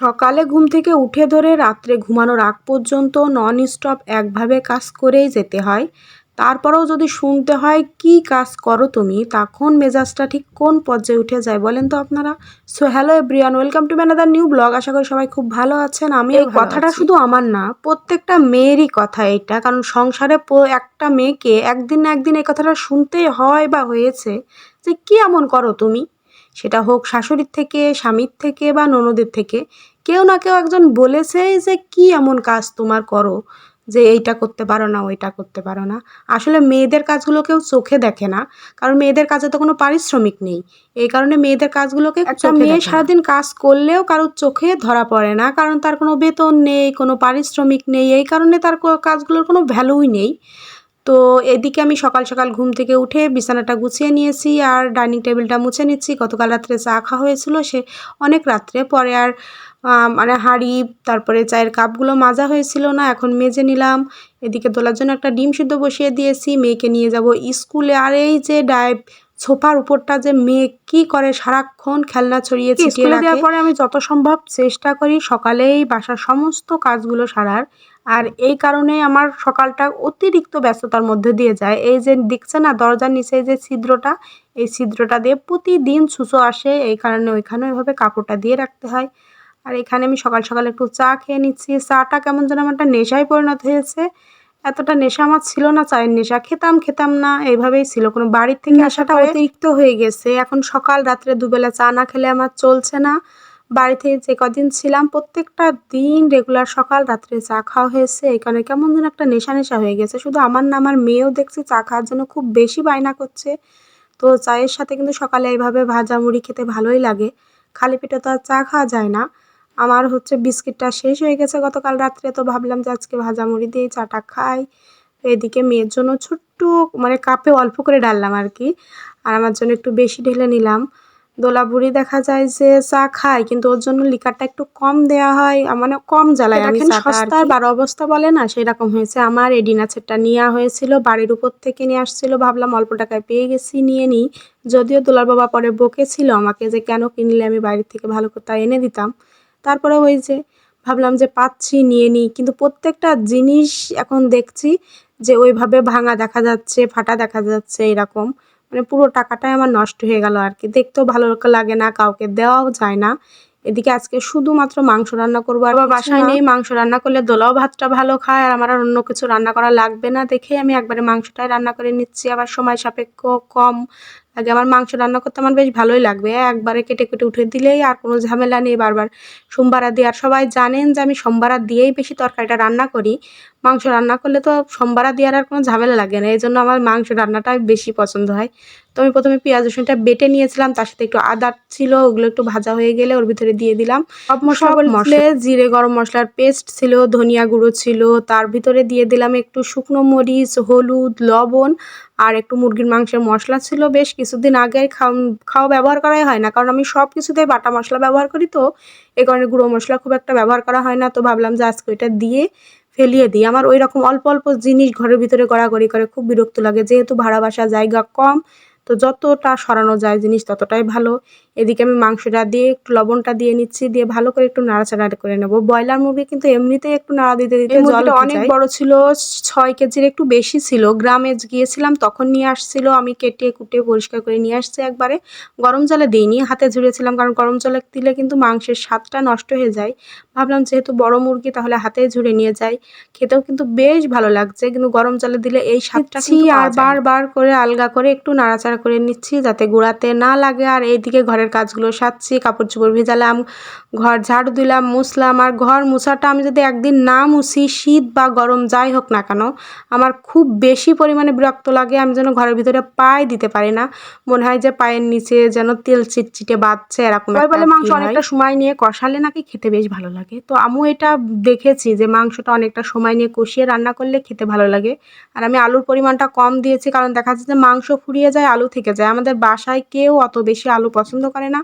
সকালে ঘুম থেকে উঠে ধরে রাত্রে ঘুমানোর আগ পর্যন্ত নন স্টপ একভাবে কাজ করেই যেতে হয়। তারপরেও যদি শুনতে হয় কি কাজ করো তুমি? তখন মেজাজটা ঠিক কোন পর্যায়ে উঠে যায় বলেন তো আপনারা? So hello everyone welcome to my another new blog আশা করি সবাই খুব ভালো আছেন। আমি এই কথাটা শুধু আমার না প্রত্যেকটা মেয়েরই কথা এটা। কারণ সংসারে একটা মেয়েকে একদিন না একদিন এই কথাটা শুনতেই হয় বা হয়েছে যে কি এমন করো তুমি? সেটা হোক শাশুড়ির থেকে স্বামীর থেকে বা ননদের থেকে। কেউ না কেউ একজন বলেছেই যে কি এমন কাজ তোমার করো যে এইটা করতে পারো না ওইটা করতে পারো না? আসলে মেয়েদের কাজগুলো কেউ চোখে দেখে না। কারণ মেয়েদের কাজে তো কোনো পারিশ্রমিক নেই। এই কারণে মেয়েদের কাজগুলোকে একটা মেয়ে সারাদিন কাজ করলেও কারোর চোখে ধরা পড়ে না। কারণ তার কোনো বেতন নেই কোনো পারিশ্রমিক নেই। এই কারণে তার কাজগুলোর কোনো ভ্যালুই নেই। তো এদিকে আমি সকাল সকাল ঘুম থেকে উঠে বিছানাটা গুছিয়ে নিয়েছি আর ডাইনিং টেবিলটা মুছে নিচ্ছি। গতকাল রাত্রে চা খাওয়া হয়েছিল সে অনেক রাত্রে। পরে আর মানে হাঁড়ি তারপরে চায়ের কাপগুলো মাজা হয়েছিল না এখন মেজে নিলাম। এদিকে তোলার জন্য একটা ডিম সিদ্ধ বসিয়ে দিয়েছি মেয়েকে নিয়ে যাব স্কুলে। আর এই যে ডাই সোফার উপরটা যে মেয়ে কি করে সারাক্ষণ খেলনা ছড়িয়ে ছিটিয়ে স্কুলে দেওয়ার পরে আমি যত সম্ভব চেষ্টা করি সকালেই বাসার সমস্ত কাজগুলো সারার। আর এই কারণে আমার সকালটা অতিরিক্ত ব্যস্ততার মধ্যে দিয়ে যায়। এই যে দেখছে না দরজার নিচে যে ছিদ্রটা এই ছিদ্রটা দিয়ে প্রতিদিন ছুঁচো আসে। এই কারণে ওইখানে ওইভাবে কাপড়টা দিয়ে রাখতে হয়। আর এখানে আমি সকাল সকাল একটু চা খেয়ে নিচ্ছি। চাটা কেমন যেন আমার একটা নেশায় পরিণত হয়েছে। এতটা নেশা আমার ছিল না চায়ের নেশা খেতাম খেতাম না এইভাবেই ছিল। কোনো বাড়ির থেকে আসাটা অতিরিক্ত হয়ে গেছে। এখন সকাল রাত্রে দুবেলা চা না খেলে আমার চলছে না। বাড়িতে যে কদিন ছিলাম, প্রত্যেকটা দিন রেগুলার সকাল রাত্রে চা খাওয়া হয়েছে। এই কারণে কেমন যেন একটা নেশা নেশা হয়ে গেছে। শুধু আমার না, আমার মেয়েও দেখছি চা খাওয়ার জন্য খুব বেশি বায়না করছে। তো চায়ের সাথে কিন্তু সকালে এইভাবে ভাজা মুড়ি খেতে ভালোই লাগে। খালি পেটে তো আর চা খাওয়া যায় না। আমার হচ্ছে বিস্কিটটা শেষ হয়ে গেছে গতকাল রাত্রে, তো ভাবলাম যে আজকে ভাজা মুড়ি দিয়ে চাটা খাই। এদিকে মেয়ের জন্য ছোট্ট মানে কাপে অল্প করে ডাললাম আর কি। আর আমার জন্য একটু বেশি ঢেলে নিলাম। দোলা বুড়ি দেখা যায় যে চা খায় কিন্তু ওর জন্য লিকারটা একটু কম দেয়া হয় মানে কম জ্বালায়। আমি সস্তার বারো অবস্থা বলে না সেই রকম হয়েছে। আমার এই ডিনাচেরটা নেওয়া হয়েছিল বাড়ির উপর থেকে নিয়ে আসছিল ভাবলাম অল্প টাকায় পেয়ে গেছি নিয়ে নিই। যদিও দোলার বাবা পরে বকেছিল আমাকে যে কেন কিনলে আমি বাইরের থেকে ভালো কোথাও এনে দিতাম? তারপরে ওই যে ভাবলাম যে পাচ্ছি নিয়ে নিই। কিন্তু প্রত্যেকটা জিনিস এখন দেখছি যে ওইভাবে ভাঙা দেখা যাচ্ছে ফাটা দেখা যাচ্ছে এরকম। মানে পুরো টাকাটাই আমার নষ্ট হয়ে গেল আর কি। দেখতেও ভালো লাগে না কাউকে দেওয়াও যায় না। এদিকে আজকে শুধুমাত্র মাংস রান্না করব আর বাসায় নেই মাংস রান্না করলে দোলাও ভাতটা ভালো খায় আর আমার আর অন্য কিছু রান্না করা লাগবে না দেখে আমি একবারে মাংসটাই রান্না করে নিচ্ছি। আবার সময় সাপেক্ষ কম লাগে আমার মাংস রান্না করতে আমার বেশ ভালোই লাগবে। একবারে কেটে কেটে উঠে দিলেই আর কোনো ঝামেলা নেই বারবার। সোমবার দিয়ে আর সবাই জানেন যে আমি সোমবার দিয়েই বেশি তরকারিটা রান্না করি। মাংস রান্না করলে তো সোমবারা দিয়ে আর কোনো ঝামেলা লাগে না এই জন্য আমার মাংস রান্নাটাই বেশি পছন্দ হয়। তো আমি প্রথমে পেঁয়াজ রসুনটা বেটে নিয়েছিলাম তার সাথে একটু আদা ছিল ওগুলো একটু ভাজা হয়ে গেলে ওর ভিতরে দিয়ে দিলাম। সব মশলা বলতে জিরে গরম মশলার পেস্ট ছিল ধনিয়া গুঁড়ো ছিল তার ভিতরে দিয়ে দিলাম একটু শুকনো মরিচ হলুদ লবণ আর একটু মুরগির মাংসের মশলা ছিল। বেশ কিছুদিন আগে খাওয়া খাওয়া ব্যবহার করাই হয় না কারণ আমি সব কিছুতেই বাটা মশলা ব্যবহার করি তো এই কারণে গুঁড়ো মশলা খুব একটা ব্যবহার করা হয় না। তো ভাবলাম যে আজকে ওইটা দিয়ে ফেলিয়ে দিই। আমার ওই রকম অল্প অল্প জিনিস ঘরের ভিতরে গড়াগড়ি করে খুব বিরক্ত লাগে। যেহেতু ভাড়া বাসা জায়গা কম তো যতটা সরানো যায় জিনিস ততটাই ভালো। এদিকে আমি মাংসটা দিয়ে একটু লবণটা দিয়ে নিচ্ছি দিয়ে ভালো করে একটু নাড়াচাড়া করে নেব। ব্রয়লার মুরগি কিন্তু এমনিতেই একটু নাড়া দিতে দিতে এই জল মুরগিটা অনেক বড় ছিল ছয় কেজির একটু বেশি ছিল। গ্রামে গিয়েছিলাম তখন নিয়ে আসছিল আমি কেটে কুটে পরিষ্কার করে নিয়ে আসছি একবারে। গরম জলে দিইনি হাতে ঝুড়েছিলাম কারণ গরম জলে দিলে কিন্তু মাংসের স্বাদটা নষ্ট হয়ে যায়। ভাবলাম যেহেতু বড় মুরগি তাহলে হাতে ঝুড়ে নিয়ে যাই। খেতেও কিন্তু বেশ ভালো লাগছে কিন্তু গরম জলে দিলে এই স্বাদটা আর বারবার করে আলগা করে একটু নাড়াচাড়া করে নিচ্ছি যাতে গোড়াতে না লাগে। আর এইদিকে ঘরের কাজগুলো সারছি কাপড় চোপড় ভেজালাম ঘর ঝাড়ু দিলাম মুছলাম। আর ঘর মুছাটা আমি যদি একদিন না মুছি শীত বা গরম যাই হোক না কেন আমার খুব বেশি পরিমাণে বিরক্ত লাগে। আমি যেন ঘরের ভিতরে পায়ে দিতে পারি না। মনে হয় যে পায়ের নিচে যেন তেল চিটচিটে বাজছে এরকম বলে মাংস অনেকটা সময় নিয়ে কষালে নাকি খেতে বেশ ভালো লাগে। তো আমিও এটা দেখেছি যে মাংসটা অনেকটা সময় নিয়ে কষিয়ে রান্না করলে খেতে ভালো লাগে। আর আমি আলুর পরিমাণটা কম দিয়েছি কারণ দেখা যাচ্ছে যে মাংস ফুরিয়ে যায় আলু থেকে যায়। আমাদের বাসায় কেউ অত বেশি আলু পছন্দ করে না।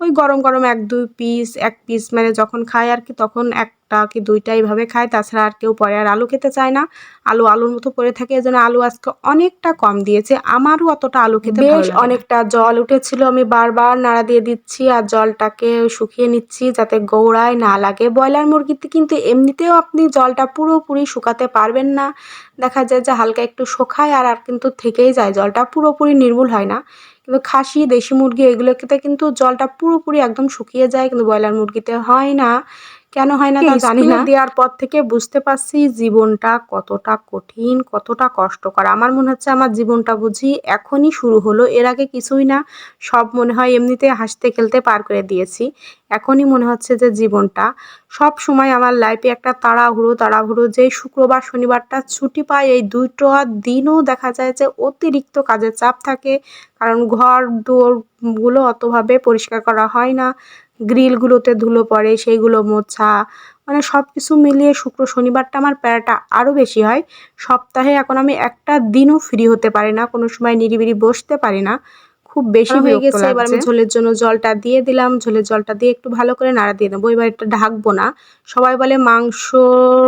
ওই গরম গরম এক দুই পিস এক পিস মানে যখন খায় আর কি তখন এক একটা কি দুইটা এইভাবে খায় তাছাড়া আর কেউ পরে আর আলু খেতে চায় না। আলু আলুর মতো পড়ে থাকে এজন্য আলু আজকে অনেকটা কম দিয়েছে। আমারও অতটা আলু খেতে বেশ অনেকটা জল উঠেছিল আমি বারবার নাড়া দিয়ে দিচ্ছি আর জলটাকে শুকিয়ে নিচ্ছি যাতে গৌড়ায় না লাগে। ব্রয়লার মুরগিতে কিন্তু এমনিতেও আপনি জলটা পুরোপুরি শুকাতে পারবেন না। দেখা যায় যে হালকা একটু শুকায় আর আর কিন্তু থেকেই যায় জলটা পুরোপুরি নির্মূল হয় না। কিন্তু খাসি দেশি মুরগি এগুলোতে কিন্তু জলটা পুরোপুরি একদম শুকিয়ে যায় কিন্তু ব্রয়লার মুরগিতে হয় না। কেন হয় না তা জানি না। দেওয়ার পর থেকে বুঝতে পারছি জীবনটা কতটা কঠিন কতটা কষ্টকর। আমার মনে হচ্ছে আমার জীবনটা বুঝি এখনই শুরু হলো। এর আগে কিছুই না সব মনে হয় এমনিতে হাসতে খেলতে পার করে দিয়েছি। এখনই মনে হচ্ছে যে জীবনটা সব সময় আমার লাইফে একটা তাড়াহুড়ো তাড়াহুড়ো যে শুক্রবার শনিবারটা ছুটি পাই এই দুটো দিনও দেখা যায় যে অতিরিক্ত কাজের চাপ থাকে। কারণ ঘর দুয়ারগুলো অতভাবে পরিষ্কার করা হয় না। গ্রিলগুলোতে ধুলো পড়ে সেইগুলো মোছা মানে সব কিছু মিলিয়ে শুক্র শনিবারটা আমার প্যারাটা আরও বেশি হয়। সপ্তাহে এখন আমি একটা দিনও ফ্রি হতে পারি না কোনো সময় নিরিবিরি বসতে পারি না। খুব বেশি হয়ে গেছে এবার আমি ঝোলের জন্য জলটা দিয়ে দিলাম ঝোলের জলটা দিয়ে একটু ভালো করে নাড়া দিয়ে দেবো। এবার এটা ঢাকবো না। সবাই বলে মাংস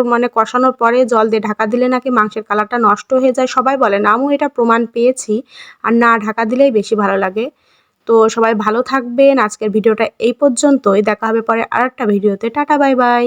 মানে কষানোর পরে জল দিয়ে ঢাকা দিলে নাকি মাংসের কালারটা নষ্ট হয়ে যায়। সবাই বলে না আমিও এটা প্রমাণ পেয়েছি। আর না ঢাকা দিলেই বেশি ভালো লাগে। তো সবাই ভালো থাকবেন। আজকের ভিডিওটা এই পর্যন্তই। দেখা হবে পরে আরেকটা ভিডিওতে। Tata, bye bye.